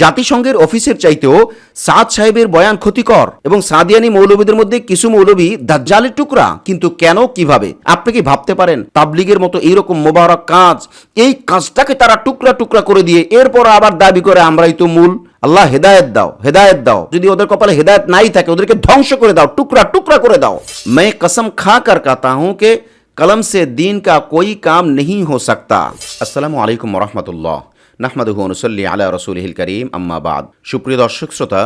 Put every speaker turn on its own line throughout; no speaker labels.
জাতিসংঘের অফিসের চাইতেও সাদ সাহেবের বয়ান ক্ষতিকর এবং সাদিয়ানি মৌলবীদের মধ্যে কিছু মৌলবী দাজ্জালের টুকরা কিন্তু কেন কীভাবে? আপনি কি ভাবতে পারেন? তাবলিগের মতো এইরকম মোবারক কাজ এই কাজটাকে তারা টুকরা টুকরা করে দিয়ে এরপর আবার দাবি করে আমরাই তো মূল। আল্লাহ হেদায়ত দাও হেদায়ত দাও। যদি ওদের কপালে হেদায়ত নাই থাকে ওদেরকে ধ্বংস করে দাও টুকরা টুকরা করে দাও। মে কসম খা কর কাতা হুম কে কলম সে দিন কা কোই কাম নেই হো সকতা আসসালামু আলাইকুম রহমতুল্লাহ নাহমাদুহু অনুসল্লি আলা রসুলহিল করিম আম্মাবাদ সুপ্রিয় দর্শক শ্রোতা,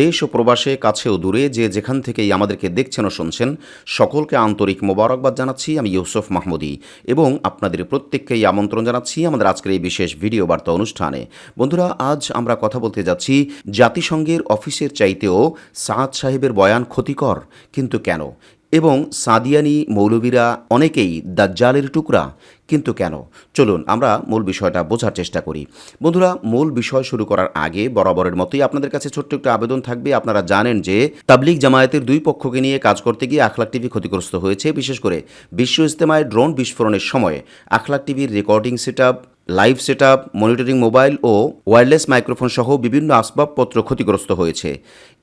দেশ ও প্রবাসে, কাছে ও দূরে যে যেখান থেকেই আমাদেরকে দেখছেন ও শুনছেন, সকলকে আন্তরিক মোবারকবাদ জানাচ্ছি, আমি ইউসুফ মাহমুদি। এবং আপনাদের প্রত্যেককেই আমন্ত্রণ জানাচ্ছি আমাদের আজকের এই বিশেষ ভিডিও বার্তা অনুষ্ঠানে। বন্ধুরা, আজ আমরা কথা বলতে যাচ্ছি জাতিসংঘের অফিসের চাইতেও সাদ সাহেবের বয়ান ক্ষতিকর, কিন্তু কেন? এবং সাদিয়ানি মৌলবীরা অনেকেই দাজ্জালের টুকরা কিন্তু কেন? চলুন আমরা মূল বিষয়টা বোঝার চেষ্টা করি। বন্ধুরা, মূল বিষয় শুরু করার আগে বরাবরের মতোই আপনাদের কাছে ছোট্ট একটা আবেদন থাকবে। আপনারা জানেন যে তাবলিগ জামায়াতের দুই পক্ষকে নিয়ে কাজ করতে গিয়ে আখলাক টিভি ক্ষতিগ্রস্ত হয়েছে। বিশেষ করে বিশ্ব ইজতেমায় ড্রোন বিস্ফোরণের সময় আখলাক টিভির recording set live set monitoring mobile ও ওয়্যারলেস মাইক্রোফোন সহ বিভিন্ন আসবাবপত্র ক্ষতিগ্রস্ত হয়েছে।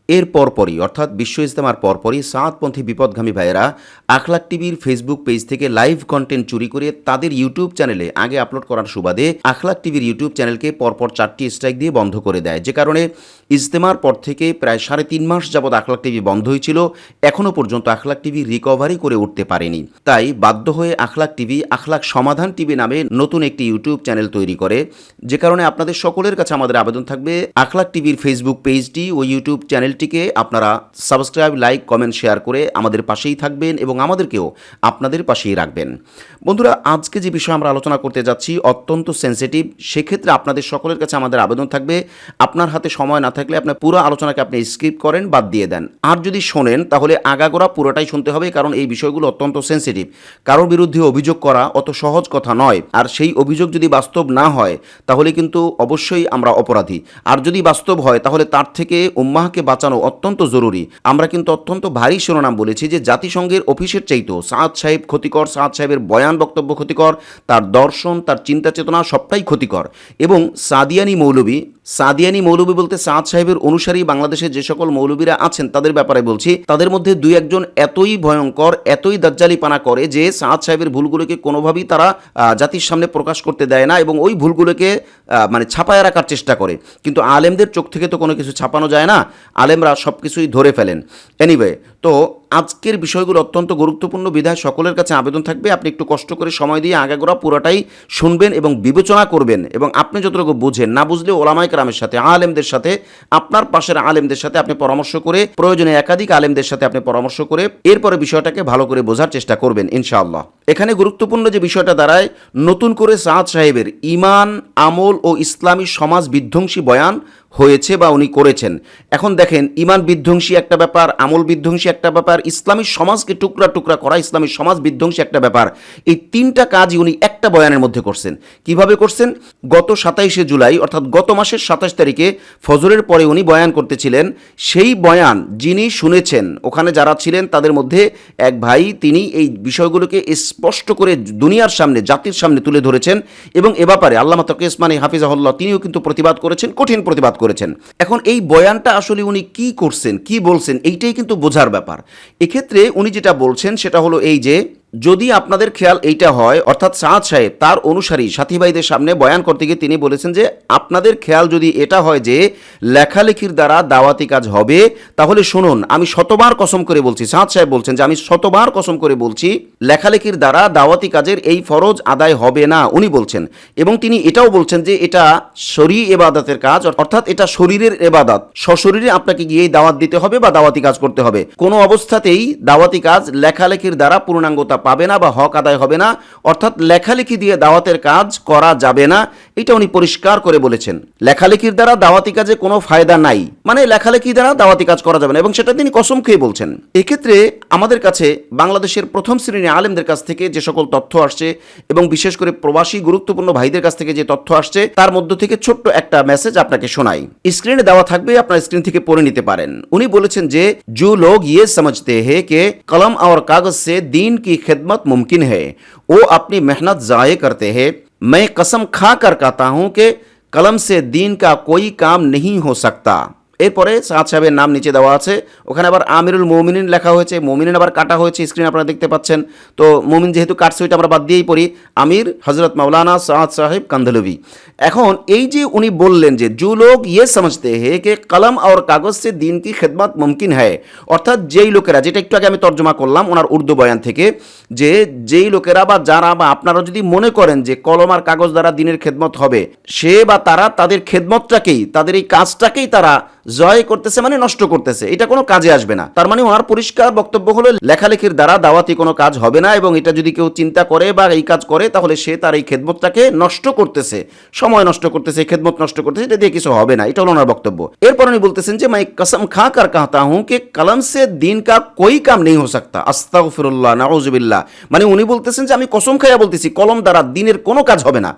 এর পরপরই, অর্থাৎ বিশ্ব ইজতেমার পরপরই সাঁতপন্থী বিপদগামী ভাইয়েরা আখলাক টিভির ফেসবুক পেজ থেকে লাইভ কন্টেন্ট চুরি করে তাদের ইউটিউব চ্যানেলে আগে আপলোড করার সুবাদে আখলাক টিভির ইউটিউব চ্যানেলকে পরপর চারটি স্ট্রাইক দিয়ে বন্ধ করে দেয়। যে কারণে ইজতেমার পর থেকে প্রায় সাড়ে তিন মাস যাবৎ আখলাক টিভি বন্ধ হয়েছিল, এখনও পর্যন্ত আখলাক টিভি রিকভারি করে উঠতে পারেনি। তাই বাধ্য হয়ে আখলাক টিভি, আখলাক সমাধান টিভি নামে নতুন একটি ইউটিউব চ্যানেল তৈরি করে। যে কারণে আপনাদের সকলের কাছে আমাদের আবেদন থাকবে, আখলাক টিভির ফেসবুক পেজটি ও ইউটিউব চ্যানেলটিকে আপনারা সাবস্ক্রাইব লাইক কমেন্ট শেয়ার করে আমাদের পাশেই থাকবেন এবং আমাদেরকেও আপনাদের পাশেই রাখবেন। বন্ধুরা, আজকে যে বিষয় আমরা আলোচনা করতে যাচ্ছি অত্যন্ত সেন্সিটিভ সেক্ষেত্রে আপনাদের সকলের কাছে আমাদের আবেদন থাকবে। আপনার হাতে সময় না থাকলে আপনার পুরো আলোচনাকে আপনি স্কিপ করেন, বাদ দিয়ে দেন। আর যদি শোনেন, তাহলে আগাগোড়া পুরোটাই শুনতে হবে, কারণ এই বিষয়গুলো অত্যন্ত সেন্সিটিভ কারোর বিরুদ্ধে অভিযোগ করা অত সহজ কথা নয়। আর সেই অভিযোগ যদি বাস্তব না হয়, তাহলে কিন্তু অবশ্যই আমরা অপরাধী। আর যদি বাস্তব হয়, তাহলে তার থেকে উম্মাহকে বাঁচানো অত্যন্ত জরুরি। আমরা কিন্তু অত্যন্ত ভারী শিরোনাম বলেছি যে জাতিসংঘের অফিসের চাইতেও সাদ সাহেব ক্ষতিকর, সাদ সাহেবের বয়ান বক্তব্য ক্ষতিকর, তার দর্শন, তার চিন্তা চেতনা সবটাই ক্ষতিকর। এবং সাদিয়ানি মৌলবী সাদিয়ানি মৌলবী বলতে সাদ সাহেবের অনুসারী বাংলাদেশের যে সকল মৌলবীরা আছেন তাদের ব্যাপারে বলছি। তাদের মধ্যে দুই একজন এতই ভয়ঙ্কর, এতই দাজ্জালি পানা করে যে সাহাদ সাহেবের ভুলগুলোকে কোনোভাবেই তারা জাতির সামনে প্রকাশ করতে দেয় না এবং ওই ভুলগুলোকে মানে ছাপায় রাখার চেষ্টা করে। কিন্তু আলেমদের চোখ থেকে তো কোনো কিছু ছাপানো যায় না। আলেমরা সব কিছুই ধরে ফেলেন। এনিওয়ে তো আজকের বিষয়গুলো অত্যন্ত গুরুত্বপূর্ণ। বিধায় সকলের কাছে আবেদন থাকবে। আপনি একটু কষ্ট করে সময় দিয়ে আগাগোড়া পুরোটাই শুনবেন এবং বিবেচনা করবেন এবং আপনি যতটুকু বুঝেন না বুঝলে ওলামাই কালামের সাথে, আলেমদের সাথে, আপনার পাশের আলেমদের সাথে আপনি পরামর্শ করে, প্রয়োজনে একাধিক আলেমদের সাথে আপনি পরামর্শ করে, এরপরে বিষয়টাকে ভালো করে বোঝার চেষ্টা করবেন ইনশাআল্লাহ। এখানে গুরুত্বপূর্ণ যে বিষয়টা দাঁড়ায়, নতুন করে সাদ সাহেবের ইমান, আমল ও ইসলামী সমাজ বিধ্বংসী বয়ান হয়েছে বা উনি করেছেন। এখন দেখেন, ইমান বিধ্বংসী একটা ব্যাপার, আমল বিধ্বংসী একটা ব্যাপার, ইসলামী সমাজকে টুকরা টুকরা করা, ইসলামী সমাজ বিধ্বংসী একটা ব্যাপার। এই তিনটা কাজই উনি একটা বয়ানের মধ্যে করছেন। কীভাবে করছেন? গত সাতাইশে জুলাই, অর্থাৎ গত মাসের সাতাশ তারিখে ফজরের পরে উনি বয়ান করতেছিলেন, সেই বয়ান যিনি শুনেছেন, ওখানে যারা ছিলেন তাদের মধ্যে এক ভাই তিনি এই বিষয়গুলোকে স্পষ্ট করে দুনিয়ার সামনে, জাতির সামনে তুলে ধরেছেন এবং এ ব্যাপারে আল্লামা তকে ইসমানি হাফিজাহুল্লাহ তিনিও কিন্তু প্রতিবাদ করেছেন, কঠিন প্রতিবাদ করেছেন। এখন এই বয়ানটা আসলে উনি কি করছেন, কি বলছেন, এইটাই কিন্তু বোঝার ব্যাপার। এক্ষেত্রে উনি যেটা বলছেন সেটা হলো এই যে যদি আপনাদের খেয়াল এইটা হয়, অর্থাৎ সাদ সাহেব তার অনুসারী সাথী ভাইদের সামনে বয়ান করতে গিয়ে তিনি বলেছেন যে, আপনাদের খেয়াল যদি এটা হয় যে, লেখালেখির দ্বারা দাওয়াতি কাজ হবে, তাহলে শুনুন, আমি শতবার কসম করে বলছি, সাদ সাহেব বলছেন যে, আমি শতবার কসম করে বলছি, লেখালেখির দ্বারা দাওয়াতি কাজের এই ফরজ আদায় হবে না, উনি বলছেন। এবং তিনি এটাও বলছেন যে, এটা শরী এবাদতের কাজ, অর্থাৎ এটা শরীরের এবাদত সশরীরে আপনাকে গিয়ে দাওয়াত দিতে হবে বা দাওয়াতি কাজ করতে হবে। কোনো অবস্থাতেই দাওয়াতি কাজ লেখালেখির দ্বারা পূর্ণাঙ্গতা পাবে না বা হক আদায় হবে না অর্থাৎ লেখালেখি দিয়ে দাওয়াতের কাজ করা যাবে না এটা উনি পরিষ্কার করে বলেছেন লেখালেখির দ্বারা দাওয়াতি কাজে কোনো ফায়দা নাই মানে লেখালেখি দ্বারা দাওয়াতি কাজ করা যাবে না এবং সেটা তিনি কসম খেয়ে বলছেন এক্ষেত্রে আমাদের কাছে বাংলাদেশের প্রথম শ্রেণীর আলেমদের কাছ থেকে যে সকল তথ্য আসছে এবং বিশেষ করে প্রবাসী গুরুত্বপূর্ণ ভাইদের কাছ থেকে যে তথ্য আসছে তার মধ্য থেকে ছোট্ট একটা মেসেজ আপনাকে শোনাই স্ক্রিনে দেওয়া থাকবে আপনার স্ক্রিন থেকে পড়ে নিতে পারেন উনি বলেছেন যে जो लोग ये समझते हैं कि कलम और कागज से दीन की खिदमत मुमकिन है। वो अपनी मेहनत ज़ाय करते हैं। मैं कसम खा कर कहता हूँ कि कलम से दीन का कोई काम नहीं हो सकता। এরপরে সাদ সাহেবের নাম নিচে দেওয়া আছে। ওখানে আবার আমিরুল মোমিনিন লেখা হয়েছে। মোমিনিন আবার কাটা হয়েছে স্ক্রিনে আপনারা দেখতে পাচ্ছেন। তো মোমিন যেহেতু কাটসুইট আমরা বাদ দিয়েই পড়ি। আমির হজরত মাওলানা সাদ সাহেব কান্দলবি। এখন এই যে উনি বললেন যে যু লোক ইয়ে সমঝতে হে কে কলম আর কাগজ সে দিন কি খেদমাত মুমকিন হ্যায়? অর্থাৎ যেই লোকেরা, যেটা একটু আগে আমি তর্জমা করলাম ওনার উর্দু বয়ান থেকে, যে যেই লোকেরা বা যারা বা আপনারা যদি মনে করেন যে কলম আর কাগজ দ্বারা দিনের খেদমত হবে, সে বা তারা তাদের খেদমতটাকেই, তাদের এই কাজটাকেই তারা জয় করতেছে মানে নষ্ট করতেছে। এটা কোনো কাজে আসবে না। তার মানে ওনার পরিষ্কার বক্তব্য হলো, লেখালেখির দ্বারা দাওয়াতি কোনো কাজ হবে না এবং এটা যদি কেউ চিন্তা করে বা এই কাজ করে, তাহলে সে তার এই খেদমতটাকে নষ্ট করতেছে। সময় নষ্ট করতেছে খেদমত নষ্ট করতেছে, এটা দিয়ে কিছু হবে না। এটা হলো ওনার বক্তব্য। এরপর উনি বলতেছেন যে, মাই কসম খা কার কাহতা হুঁ কে কলম সে দিন কা কই কাম নেই হো সকতা। আস্তাগফিরুল্লাহ, নাউজুবিল্লাহ। মানে উনি বলতেছেন যে, আমি কসম খাইয়া বলতেছি, কলম দ্বারা দিনের কোনো কাজ হবে না।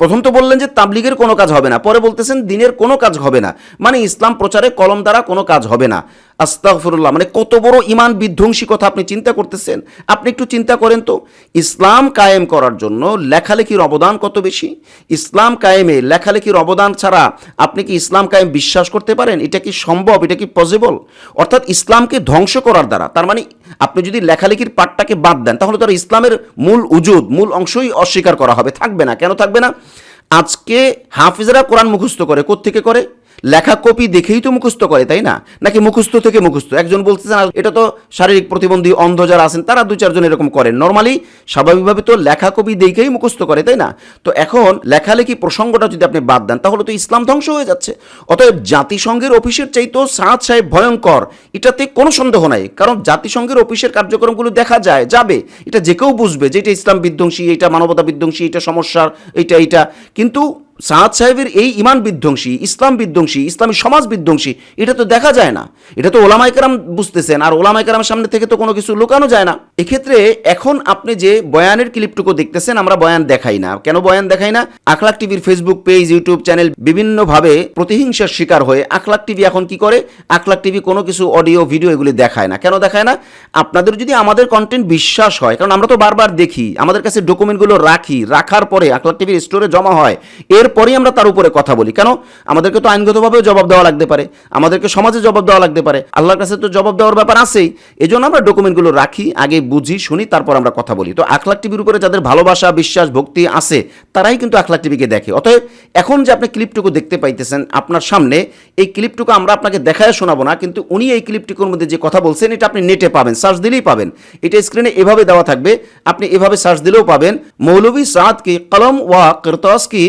প্রথম তো বললেন যে তাবলিগের কোনো কাজ হবে না, পরে বলতেছেন দিনের কোনো কাজ হবে না। মানে ইসলাম প্রচারে কলম দ্বারা কোনো কাজ হবে না। আস্তাগফিরুল্লাহ মানে কত বড় ইমান বিধ্বংসী কথা আপনি চিন্তা করতেছেন। আপনি একটু চিন্তা করেন তো, ইসলাম কায়েম করার জন্য লেখালেখির অবদান কত বেশি? ইসলাম কায়েমে লেখালেখির অবদান ছাড়া আপনি কি ইসলাম কায়েম বিশ্বাস করতে পারেন? এটা কি সম্ভব? এটা কি পসিবল অর্থাৎ ইসলামকে ধ্বংস করার দ্বারা, তার মানে আপনি যদি লেখালেখির পাঠটাকে বাদ দেন, তাহলে তো আর ইসলামের মূল উজুদ, মূল অংশই অস্বীকার করা হবে। থাকবে না। কেন থাকবে না? আজকে হাফিজরা কোরআন মুখস্থ করে, কোত্থেকে করে? লেখা কপি দেখেই তো মুখস্থ করে, তাই না? নাকি মুখস্থ থেকে মুখস্থ? একজন বলতেছেন "আর এটা তো শারীরিক প্রতিবন্ধী অন্ধ যারা আছেন, তারা দু চারজন এরকম করেন। নর্মালি স্বাভাবিকভাবে তো লেখা কপি দেখেই মুখস্থ করে, তাই না? তো এখন লেখালেখি প্রসঙ্গটা যদি আপনি বাদ দেন, তাহলে তো ইসলাম ধ্বংস হয়ে যাচ্ছে। অতএব জাতিসংঘের অফিসের চাইতেও সাদ সাহেব ভয়ঙ্কর। এটাতে কোনো সন্দেহ নাই, কারণ জাতিসংঘের অফিসের কার্যক্রমগুলো দেখা যায়, যাবে। এটা যে কেউ বুঝবে যে এটা ইসলাম বিধ্বংসী, এটা মানবতা বিধ্বংসী, এটা সমস্যার, এটা এটা। কিন্তু সাদ সাহেবের এই ইমান বিধ্বংসী, ইসলাম বিধ্বংসী, ইসলামী সমাজ বিধ্বংসী, এটা তো দেখা যায় না। এটা তো ওলামাই কেরাম বুঝতেছেন, আর ওলামাই কেরামের সামনে থেকে তো কোনো কিছু লুকানো যায় না। এক্ষেত্রে এখন আপনি যে বয়ানের ক্লিপটুকু দেখতেছেন, আমরা বয়ান দেখাই না। কেন বয়ান দেখাই না? আখলাক টিভির ফেসবুক পেজ ইউটিউব চ্যানেল বিভিন্নভাবে প্রতিহিংসার শিকার হয়ে আখলাক টিভি এখন কি করে? আখলাক টিভি কোনো কিছু অডিও ভিডিও এগুলি দেখায় না। কেন দেখায় না? আপনাদের যদি আমাদের কন্টেন্ট বিশ্বাস হয়, কারণ আমরা তো বারবার দেখি, আমাদের কাছে ডকুমেন্টগুলো রাখি, রাখার পরে আখলাক টিভির স্টোরে জমা হয় এরপরেই আমরা তার উপরে কথা বলি। কেন? আমাদেরকে তো আইনগতভাবেও জবাব দেওয়া লাগতে পারে। আমাদেরকে সমাজে জবাব দেওয়া লাগতে পারে। আল্লাহর কাছে তো জবাব দেওয়ার ব্যাপার আছেই। এই জন্য আমরা ডকুমেন্টগুলো রাখি, আগে বুঝি, শুনি, তারপর আমরা কথা বলি। তো আখলাক টিভির উপরে যাদের ভালোবাসা, বিশ্বাস, ভক্তি আছে, তারাই কিন্তু আখলাক টিভিকে দেখে। অতএব এখন যে আপনি ক্লিপটুকু দেখতে পাইতেছেন আপনার সামনে, এই ক্লিপটুকু আমরা আপনাকে দেখায় শোনাবো না, কিন্তু উনি এই ক্লিপটুকুর মধ্যে যে কথা বলছেন, এটা আপনি নেটে পাবেন, সার্চ দিলেই পাবেন। এটা স্ক্রিনে এভাবে দেওয়া থাকবে, আপনি এভাবে সার্চ দিলেও পাবেন, মৌলভী সাদ কি কলম ওয়া কিরতাস কি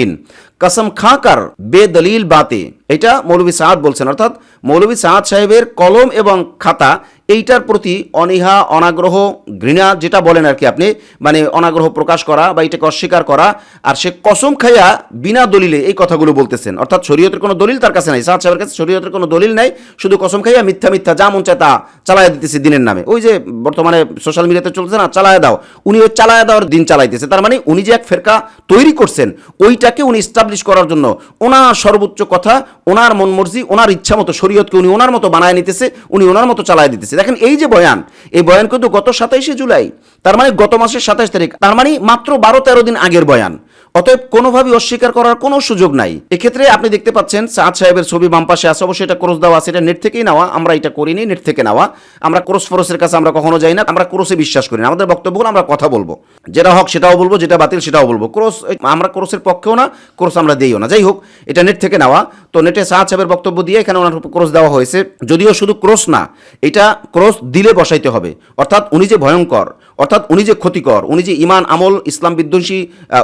In. কসম খাকার বেদলিল বাতে এটা মৌলভী সাদ বলছেন অর্থাৎ মৌলভী সাদ সাহেবের কলম এবং খাতা এইটার প্রতি অনীহা অনাগ্রহ ঘৃণা যেটা বলেন আর কি আপনি মানে অনাগ্রহ প্রকাশ করা বা এটাকে অস্বীকার করা, আর সে কসম খাইয়া বিনা দলিলে এই কথাগুলো বলতেছেন। অর্থাৎ শরীয়তের কোনো দলিল তার কাছে নাই, সাদ সাহেবের কাছে শরীয়তের কোনো দলিল নাই, শুধু কসম খাইয়া মিথ্যা মিথ্যা যা মন চায় তা চালাইয়া দিতেছে দিনের নামে। ওই যে বর্তমানে সোশ্যাল মিডিয়াতে চলছে না চালায় দাও। উনি ওই চালায় দেওয়ার দিন চালাইতেছে। তার মানে উনি যে এক ফেরকা তৈরি করছেন, ওইটাকে উনি স্টাবলিশ করার জন্য ওনার সর্বোচ্চ কথা, ওনার মন মর্জি, ওনার ইচ্ছা মতো শরীয়তকে উনি ওনার মতো বানায় নিতেছে, উনি ওনার মতো চালায় দিতেছে। দেখেন এই যে বয়ান, এই বয়ান কিন্তু গত সাতাইশে জুলাই, তার মানে গত মাসের সাতাইশ তারিখ, তার মানে মাত্র বারো তেরো দিন আগের বয়ান। অতএব কোনোভাবেই অস্বীকার করার কোনো সুযোগ নাই। এক্ষেত্রে আপনি দেখতে পাচ্ছেন সাদ সাহেবের ছবি বাম পাশে আছে, অবশ্যই এটা ক্রোস দেওয়া আছে, এটা নেট থেকেই নেওয়া, আমরা এটা করিনি, নেট থেকে নেওয়া। আমরা ক্রোস ফরসের কাছে আমরা কখনো যাই না, আমরা ক্রোসে বিশ্বাস করি না। আমাদের বক্তব্য হলো আমরা কথা বলব। যেটা হক সেটাও বলব, যেটা বাতিল সেটাও বলব। ক্রোস আমরা ক্রোসের পক্ষেও না, ক্রোস আমরা দিইও না। যাই হোক, এটা নেট থেকে নেওয়া। তো নেটে সাদ সাহেবের বক্তব্য দিয়ে এখানে ওনার ক্রোস দেওয়া হয়েছে। যদিও শুধু ক্রোস না, এটা ক্রোস দিলে বসাইতে হবে। অর্থাৎ উনি যে ভয়ঙ্কর অর্থাৎ উনি যে ক্ষতিকর, উনি যে ইমান, আমল, ইসলাম বিধ্বংসী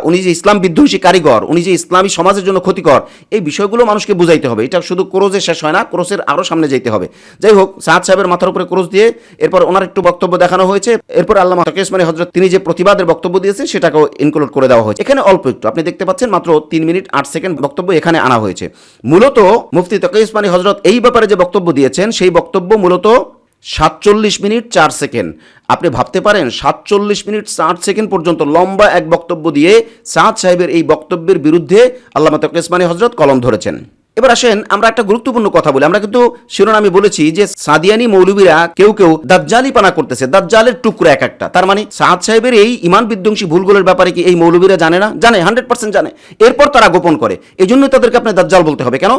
উনি যে ইসলাম বিধ্বংসী কারিগর, উনি যে ইসলামী সমাজের জন্য ক্ষতিকর, এই বিষয়গুলো মানুষকে বুঝাইতে হবে। এটা শুধু ক্রোজে শেষ হয় না ক্রোসের আরও সামনে যেতে হবে। যাই হোক সাহাদ সাহেবের মাথার উপরে ক্রোজ দিয়ে এরপর ওনার একটু বক্তব্য দেখানো হয়েছে। এরপর আল্লাহ তকেসমানি হজরত তিনি যে প্রতিবাদের বক্তব্য দিয়েছেন সেটাকেও ইনক্লুড করে দেওয়া হয়েছে। এখানে অল্প একটু, আপনি দেখতে পাচ্ছেন মাত্র তিন মিনিট আট সেকেন্ড বক্তব্য এখানে আনা হয়েছে। মূলত মুফতি তকেসমানি হজরত এই ব্যাপারে যে বক্তব্য দিয়েছেন, সেই বক্তব্য মূলত সাতচল্লিশ মিনিট চার সেকেন্ড। আপনি ভাবতে পারেন, সাতচল্লিশ মিনিট ষাট সেকেন্ড পর্যন্ত লম্বা এক বক্তব্য দিয়ে সাঁত সাহেবের এই বক্তব্যের বিরুদ্ধে আল্লামা তকেসমানি হজরত কলম ধরেছেন। এবার আসেন, আমরা একটা গুরুত্বপূর্ণ কথা বলি। আমরা কিন্তু শিরোনামে বলেছি যে সাদিয়ানি মৌলবীরা কেউ কেউ দাজ্জালি পানা করতেছে। দাজ্জালের টুকরো এক একটা। তার মানে সাদ সাহেবের এই ইমান বিধ্বংসী ভুলগুলোর ব্যাপারে কি এই মৌলবীরা জানে না? জানে হান্ড্রেড পার্সেন্ট জানে। এরপর তারা গোপন করে। এই জন্য তাদেরকে আপনি দাজ্জাল বলতে হবে। কেন?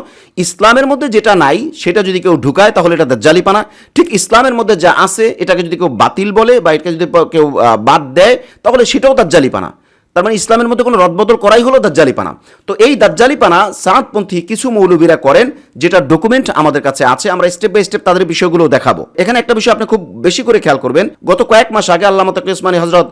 ইসলামের মধ্যে যেটা নাই, সেটা যদি কেউ ঢুকায়, তাহলে এটা দাজ্জালি পানা। ঠিক ইসলামের মধ্যে যা আছে, এটাকে যদি কেউ বাতিল বলে বা এটাকে যদি কেউ বাদ দেয়, তাহলে সেটাও দাজ্জালি পানা। তার মানে ইসলামের মধ্যে কোনো রদবদল করাই হলো দাজ্জালিপানা। তো এই দাজ্জালিপানা সাতপন্থী কিছু মৌলবীরা করেন, যেটা ডকুমেন্ট আমাদের কাছে আছে, আমরা স্টেপ বাই স্টেপ তাদের বিষয়গুলো দেখাবো। এখানে একটা বিষয় আপনি খুব বেশি করে খেয়াল করবেন, গত কয়েক মাস আগে আল্লাহ তাকে ইসমানী হজরত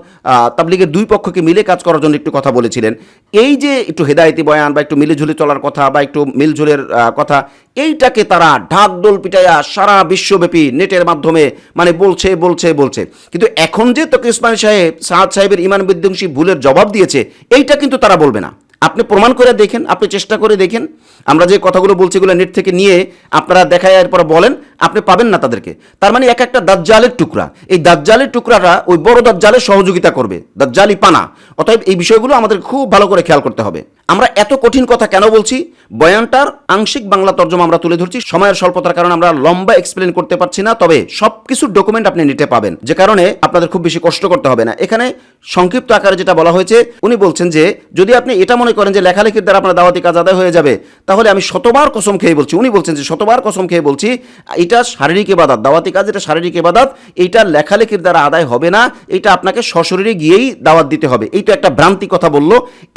তাবলিগের দুই পক্ষকে মিলে কাজ করার জন্য একটু কথা বলেছিলেন। এই যে একটু হেদায়তি বয়ান বা একটু মিলেঝুলে চলার কথা বা একটু মিলঝুলের কথা, এইটাকে তারা ঢাক দোল পিটাইয়া সারা বিশ্বব্যাপী নেটের মাধ্যমে মানে বলছে বলছে বলছে। কিন্তু এখন যে তকি ইসমানী সাহেব সাহাদ সাহেবের ইমান বিধ্বংসী ভুলের জবাব দিয়েছে, এইটা কিন্তু তারা বলবে না। আপনি প্রমাণ করে দেখেন, আপনি চেষ্টা করে দেখেন। আমরা যে কথাগুলো বলছি এগুলো নেট থেকে নিয়ে আপনারা দেখায় এরপর বলেন আপনি পাবেন না তাদেরকে। তার মানে এক একটা দাজ্জালের টুকরা। এই দাজ্জালের টুকরাটা ওই বড় দাজ্জালের সহযোগিতা করবে। দাজ্জালি পানা। অতএব এই বিষয়গুলো আমাদের খুব ভালো করে খেয়াল করতে হবে। আমরা এত কঠিন কথা কেন বলছি? বয়ানটার আংশিক বাংলা তর্জমা আমরা তুলে ধরছি। সময়ের স্বল্পতার কারণে আমরা লম্বা এক্সপ্লেন করতে পারছি না, তবে সব কিছুর ডকুমেন্ট আপনি নিতে পাবেন। যে কারণে আপনাদের খুব বেশি কষ্ট করতে হবে না। এখানে সংক্ষিপ্ত আকারে যেটা বলা হয়েছে, উনি বলছেন যে, যদি আপনি এটা মনে করেন যে লেখালেখির দ্বারা আপনার দাওয়াতি কাজ আদায় হয়ে যাবে, তাহলে আমি শতবার কসম খেয়ে বলছি। উনি বলছেন যে, শতবার কসম খেয়ে বলছি এটা শারীরিক এবাদাত, দাওয়াতি কাজ এটা শারীরিক এবাদাত, এইটা লেখালেখির দ্বারা আদায় হবে না, এটা আপনাকে সশরীরে গিয়েই দাওয়াত দিতে হবে। এই তো একটা ভ্রান্তি কথা বলল।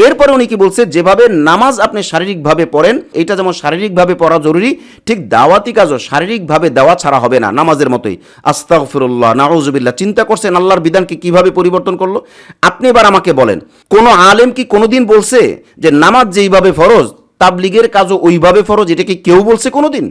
এরপরে উনি কি বলছে, যেভাবে নামাজ আপনি শারীরিকভাবে পড়েন এটা যেমন শারীরিকভাবে পড়া জরুরি, ঠিক দাওয়াতি কাজও শারীরিকভাবে দেওয়া ছাড়া হবে না নামাজের মতোই। আস্তাগফিরুল্লাহ নাউজুবিল্লাহ চিন্তা করছেন আল্লাহর বিধানকে কীভাবে পরিবর্তন করল? আপনি এবার আমাকে বলেন, কোন আলেম কি কোনোদিন বলছে যে নামাজ যেইভাবে ফরজ, তাবলিগের কাজও ওইভাবে ফরজ, এটা কি কেউ বলছে কোনোদিন?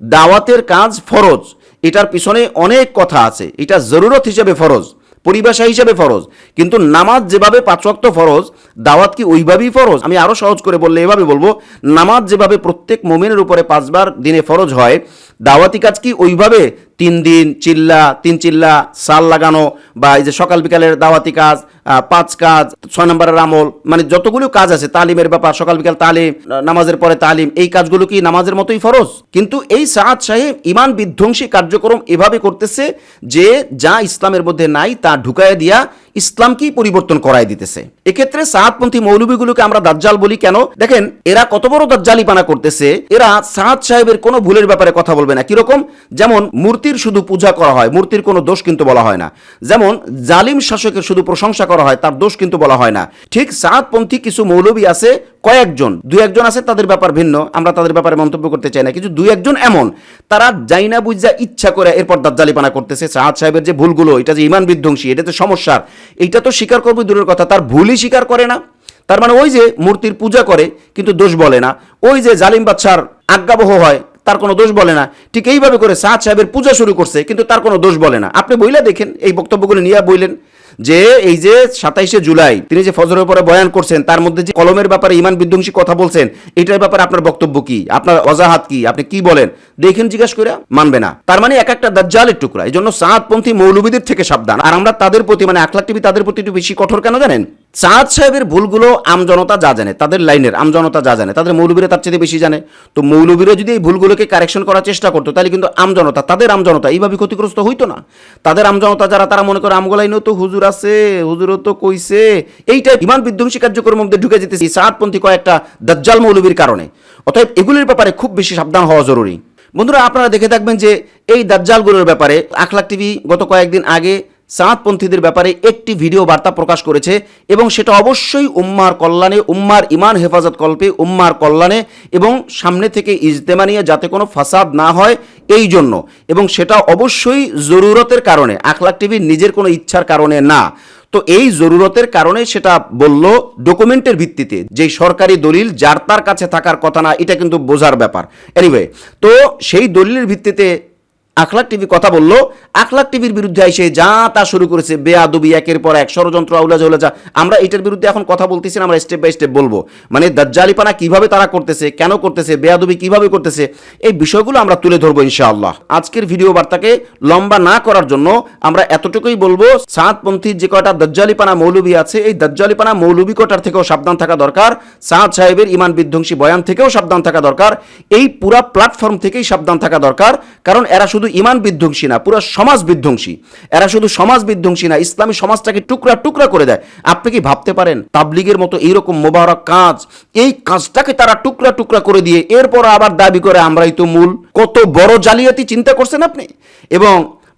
দাওয়াতের কাজ ফরজ। এটার পিছনে অনেক কথা আছে। এটা জরুরত হিসেবে ফরজ, পরিভাষা হিসেবে ফরজ। কিন্তু নামাজ যেভাবে পাঁচ ওয়াক্ত ফরজ, দাওয়াত কি ওইভাবেই ফরজ? আমি আরও সহজ করে বললে এভাবে বলব, নামাজ যেভাবে প্রত্যেক মোমেনের উপরে পাঁচবার দিনে ফরজ হয়, দাওয়াতি কাজ কি ওইভাবে? তিন দিন চিল্লা, তিন চিল্লা, সাল লাগানো বা এই যে সকাল বিকালের দাওয়াতি কাজ পাঁচ কাজ, ছয় নম্বরের আমল মানে যতগুলো কাজ আছে, তালিমের ব্যাপার, সকাল, বিকাল তালিম নামাজের পরে তালিম, এই কাজগুলো কি নামাজের মতোই ফরজ? কিন্তু এই সাদ সাহেব ইমান বিধ্বংসী কার্যক্রম এভাবে করতেছে যে যা ইসলামের মধ্যে নাই তা ঢুকায় দিয়া ইসলামকেই পরিবর্তন করায় দিতেছে। এক্ষেত্রে সাহাদপন্থী মৌলবীগুলোকে আমরা দাজ্জাল বলি কেন? দেখেন, এরা কত বড় দাজ্জালি পানা করতেছে, এরা সাহাদ সাহেবের কোনো ভুলের ব্যাপারে কথা বলবে না। কীরকম? যেমন, মূর্তির শুধু পূজা করা হয়, মূর্তির কোনো দোষ কিন্তু বলা হয় না। যেমন, জালিম শাসকের শুধু প্রশংসা করা হয়, তার দোষ কিন্তু বলা হয় না। ঠিক সাহাদপন্থী কিছু মৌলবী আছে, কয়েকজন। দু একজন আছে, তাদের ব্যাপার ভিন্ন, আমরা তাদের ব্যাপারে মন্তব্য করতে চাই না। কিন্তু দুই একজন এমন, তারা যাইনা বুঝা ইচ্ছা করে এরপর দাজ্জালিপানা করতেছে। সাহাদ সাহেবের যে ভুলগুলো, এটা যে ইমান বিধ্বংসী, এটা তো সমস্যার। এইটা তো স্বীকার করব দূরের কথা, তার ভুলই স্বীকার করে না। তার মানে ওই যে মূর্তির পূজা করে, কিন্তু দোষ বলে না। ওই যে জালিম বাচ্চার আজ্ঞাবহ হয়, তার কোনো দোষ বলে না। ঠিক এইভাবে করে সাহাদ সাহেবের পূজা শুরু করছে, কিন্তু তার কোনো দোষ বলে না। আপনি বইলে দেখেন, এই বক্তব্যগুলো নিয়ে বইলেন। যে এই যে সাতাইশে জুলাই তিনি যে ফজরের পরে বয়ান করছেন, তার মধ্যে যে কলমের ব্যাপারে ইমান বিধ্বংসী কথা বলছেন, এটার ব্যাপারে আপনার বক্তব্য কি? আপনার অজাহাত কি? আপনি কি বলেন? দেখেন, জিজ্ঞাসা করে মানবে না। তার মানে এক একটা দাজ্জালের টুকরা, এই জন্য সাহাদপন্থী মৌলবীদের থেকে সাবধান। আর আমরা তাদের প্রতি মানে এক লাখ টিভি তাদের প্রতি একটু বেশি কঠোর কেন জানেন? চাঁদ সাহেবের ভুলগুলো আমজনতা যা জানে, তাদের লাইনের আমজনতা যা জানে, তাদের মৌলবীরা তার চেয়ে বেশি জানে। তো মৌলবীরা যদি এই ভুলগুলোকে কারেকশন করার চেষ্টা করতো, তাহলে কিন্তু আমজনতা তাদের আমজনতা এইভাবে ক্ষতিগ্রস্ত হইতো না। তাদের আমজনতা যারা, তারা মনে করে আমগোলাইনও তো হুজুর আছে, হুজুরও তো কইছে। এইটা ইমান বিধ্বংসী কার্যক্রমের মধ্যে ঢুকে যেতেছি সাতপন্থী কয়েকটা দাজ্জাল মৌলবীর কারণে। অতএব এগুলির ব্যাপারে খুব বেশি সাবধান হওয়া জরুরি। বন্ধুরা, আপনারা দেখে থাকবেন যে এই দাজ্জালগুলোর ব্যাপারে আখলাক টিভি গত কয়েকদিন আগে সাঁতপন্থীদের ব্যাপারে একটি ভিডিও বার্তা প্রকাশ করেছে এবং সেটা অবশ্যই উম্মার কল্যাণে, উম্মার ইমান হেফাজত কল্পে, উম্মার কল্যাণে এবং সামনে থেকে ইজতেমা নিয়ে যাতে কোনো ফাসাদ না হয় এই জন্য। এবং সেটা অবশ্যই জরুরতের কারণে, আখলাক টিভির নিজের কোনো ইচ্ছার কারণে না। তো এই জরুরতের কারণে সেটা বলল ডকুমেন্টের ভিত্তিতে, যে সরকারি দলিল যার তার কাছে থাকার কথা না, এটা কিন্তু বোঝার ব্যাপার। এনিওয়ে তো সেই দলিলের ভিত্তিতে আখলাক টিভি কথা বলল, আখলাক টিভির বিরুদ্ধে এসে যা তা শুরু করেছে, বেয়াদবি, একের পর এক ষড়যন্ত্র, আউলা ঝোলা যা। আমরা এটার বিরুদ্ধে এখন কথা বলতেছি না, আমরা স্টেপ বাই স্টেপ বলব। মানে দাজ্জালিপানা কীভাবে তারা করতেছে, কেন করতেছে, বেয়াদবি কীভাবে করতেছে, এই বিষয়গুলো আমরা তুলে ধরবো ইনশাআল্লাহ। আজকের ভিডিও বার্তাকে লম্বা না করার জন্য আমরা এতটুকুই বলব সাতপন্থীর যে কয়টা দাজ্জালিপানা মৌলবী আছে, এই দাজ্জালিপানা মৌলবী কোটার থেকেও সাবধান থাকা দরকার, সাঁত সাহেবের ইমান বিধ্বংসী বয়ান থেকেও সাবধান থাকা দরকার, এই পুরা প্ল্যাটফর্ম থেকেই সাবধান থাকা দরকার, কারণ এরা শুধু ইমান বিধ্বংসী না, পুরো সমাজ বিধ্বংসী। এরা শুধু সমাজ বিধ্বংসী না, ইসলামী সমাজটাকে টুকরা টুকরা করে দেয়। আপনি কি ভাবতে পারেন, তাবলিগের মতো এইরকম মোবারক কাজ, এই কাজটাকে তারা টুকরা টুকরা করে দিয়ে এরপর আবার দাবি করে, আমরাই তো মূল কত বড় জালিয়াতি, চিন্তা করছেন আপনি? এবং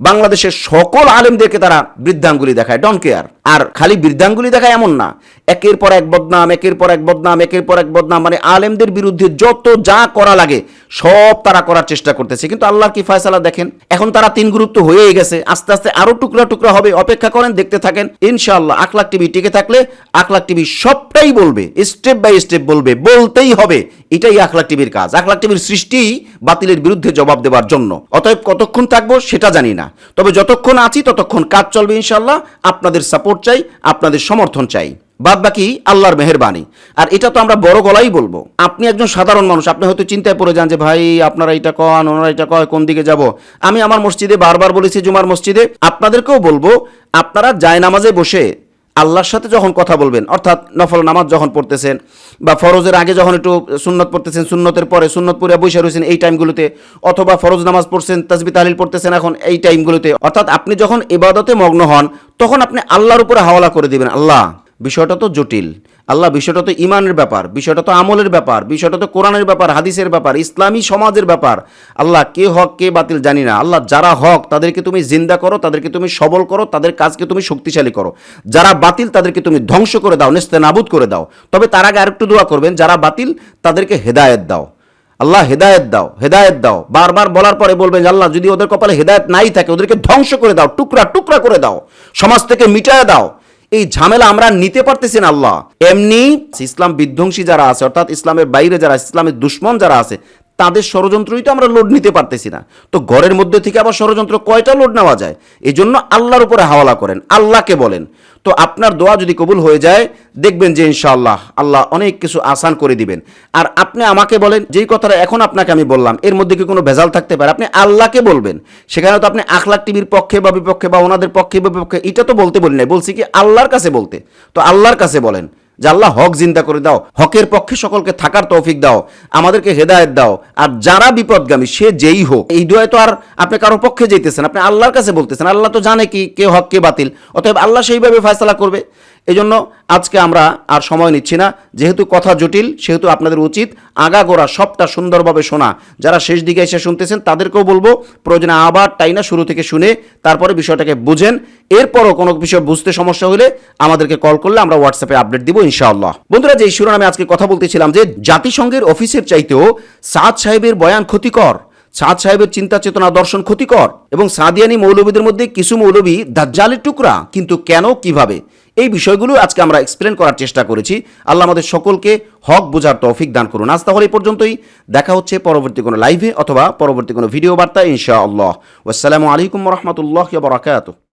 বাংলাদেশের সকল আলেমদেরকে তারা বৃদ্ধাঙ্গুলি দেখায় ডন কেয়ার আর খালি বৃদ্ধাঙ্গুলি দেখায় এমন না। একের পর এক বদনাম, একের পর এক বদনাম, একের পর এক বদনাম মানে আলেমদের বিরুদ্ধে যত যা করা লাগে, সব তারা করার চেষ্টা করতেছে। কিন্তু আল্লাহর কি ফয়সালা দেখেন? এখন তারা তিন গুরুত্ব হয়েই গেছে। আস্তে আস্তে আরও টুকরা টুকরা হবে। অপেক্ষা করেন, দেখতে থাকেন। ইনশাআল্লাহ আখলাখ টিভি টিকে থাকলে আখলাখ টিভি সবটাই বলবে, স্টেপ বাই স্টেপ বলবে, বলতেই হবে। এটাই আখলাখ টিভির কাজ। আখলাখ টিভির সৃষ্টি বাতিলের বিরুদ্ধে জবাব দেওয়ার জন্য। অতএব কতক্ষণ থাকব সেটা জানি না। তবে যতক্ষণ আছি ততক্ষণ কাজ চলবে ইনশাল্লাহ আপনাদের সাপোর্ট চাই, আপনাদের সমর্থন চাই। বাদ বাকি আল্লাহর মেহরবানি। আর এটা তো আমরা বড় গলাই বলব। আপনি একজন সাধারণ মানুষ, আপনি হয়তো চিন্তায় পড়ে যান যে, ভাই, আপনারা এটা কন, ওনারা এটা কয়, কোন দিকে যাব? আমি আমার মসজিদে বারবার বলেছি, জুমার মসজিদে। আপনাদেরকেও বলব, আপনারা যায় নামাজে বসে আল্লাহর সাথে যখন কথা বলবেন, অর্থাৎ নফল নামাজ যখন পড়তেছেন বা ফরজের আগে যখন একটু সুন্নত পড়তেছেন, সুন্নতের পরে সুন্নত পুরে বসে রয়েছেন এই টাইমগুলোতে, অথবা ফরজ নামাজ পড়ছেন, তাসবি তাহলিল পড়তেছেন এখন এই টাইমগুলোতে, অর্থাৎ আপনি যখন ইবাদতে মগ্ন হন, তখন আপনি আল্লাহর উপরে হাওয়ালা করে দিবেন, আল্লাহ। বিষয়টা তো জটিল। আল্লাহ, বিষয়টা তো ইমানের ব্যাপার, বিষয়টা তো আমলের ব্যাপার, বিষয়টা তো কোরআনের ব্যাপার, হাদিসের ব্যাপার, ইসলামী সমাজের ব্যাপার। আল্লাহ, কে হক, কে বাতিল জানি না। আল্লাহ, যারা হক, তাদেরকে তুমি জিন্দা করো, তাদেরকে তুমি সবল করো, তাদের কাজকে তুমি শক্তিশালী করো। যারা বাতিল, তাদেরকে তুমি ধ্বংস করে দাও নেস্তে নাবুদ করে দাও। তবে তার আগে আরেকটু দোয়া করবেন, যারা বাতিল, তাদেরকে হেদায়েত দাও। আল্লাহ, হেদায়েত দাও হেদায়েত দাও। বারবার বলার পরে বলবেন আল্লাহ, যদি ওদের কপালে হেদায়েত নাই থাকে, ওদেরকে ধ্বংস করে দাও, টুকরা টুকরা করে দাও। সমাজ থেকে মিটায় দাও। এই ঝামেলা আমরা নিতে পারতেছি না, আল্লাহ। এমনি ইসলাম বিধ্বংসী যারা আছে, অর্থাৎ ইসলামের বাইরে যারা ইসলামের দুশ্মন যারা আছে তাদের ষড়যন্ত্রই তো আমরা লোড নিতে পারতেছি না। তো ঘরের মধ্যে থেকে আবার ষড়যন্ত্র কয়টা লোড নেওয়া যায়? এই জন্য আল্লাহর উপরে হাওয়ালা করেন, আল্লাহকে বলেন। তো আপনার দোয়া যদি কবুল হয়ে যায়, দেখবেন যে ইনশাআল্লাহ আল্লাহ অনেক কিছু আসান করে দিবেন। আর আপনি আমাকে বলেন, যেই কথাটা এখন আপনাকে আমি বললাম, এর মধ্যে কি কোনো ভেজাল থাকতে পারে? আপনি আল্লাহকে বলবেন। সেখানে তো আপনি আখলাখ টিভির পক্ষে বা বিপক্ষে বা ওনাদের পক্ষে বা বিপক্ষে, এটা তো বলতে বলি নাই, বলছি কি আল্লাহর কাছে বলতে। তো আল্লাহর কাছে বলেন যে আল্লাহ হক জিন্দা করে দাও, হকের পক্ষে সকলকে থাকার তৌফিক দাও, আমাদেরকে হেদায়ত দাও, আর যারা বিপদগামী, সে যেই হোক। এই দোয়ায় তো আর আপনি কারও পক্ষে যেতেছেন আপনি আল্লাহর কাছে বলতেছেন, আল্লাহ তো জানে কি, কে হক, কে বাতিল, অতএব আল্লাহ সেইভাবে ফয়সলা করবে। এই জন্য আজকে আমরা আর সময় নিচ্ছি না। যেহেতু কথা জটিল, সেহেতু আপনাদের উচিত আগাগোড়া সবটা সুন্দরভাবে শোনা। যারা শেষ দিকে এসে শুনতেছেন, তাদেরকেও বলব, প্রয়োজনে আবার টাইনা শুরু থেকে শুনে তারপরে বিষয়টাকে বুঝেন। এরপরও কোনো বিষয় বুঝতে সমস্যা হলে আমাদেরকে কল করলে আমরা হোয়াটসঅ্যাপে আপডেট দিব ইনশাআল্লাহ। বন্ধুরা যে শিরোনামে আজকে কথা বলতেছিলাম যে জাতিসংঘের অফিসের চাইতেও সাদ সাহেবের বয়ান ক্ষতিকর। সাদ সাহেবের চিন্তা চেতনা দর্শন ক্ষতিকর এবং সাদিয়ানি মৌলবীদের মধ্যে কিছু মৌলবী দাজ্জালের টুকরা, কিন্তু কেন, কীভাবে? এই বিষয়গুলো আজকে আমরা এক্সপ্লেন করার চেষ্টা করেছি। আল্লাহ আমাদের সকলকে হক বোঝার তৌফিক দান করুন। আজ তাহলে এই পর্যন্তই। দেখা হচ্ছে পরবর্তী কোনো লাইভে অথবা পরবর্তী কোনো ভিডিও বার্তা ইনশাআল্লাহ। আসসালামু আলাইকুম রহমতুল্লাহ বরাকাত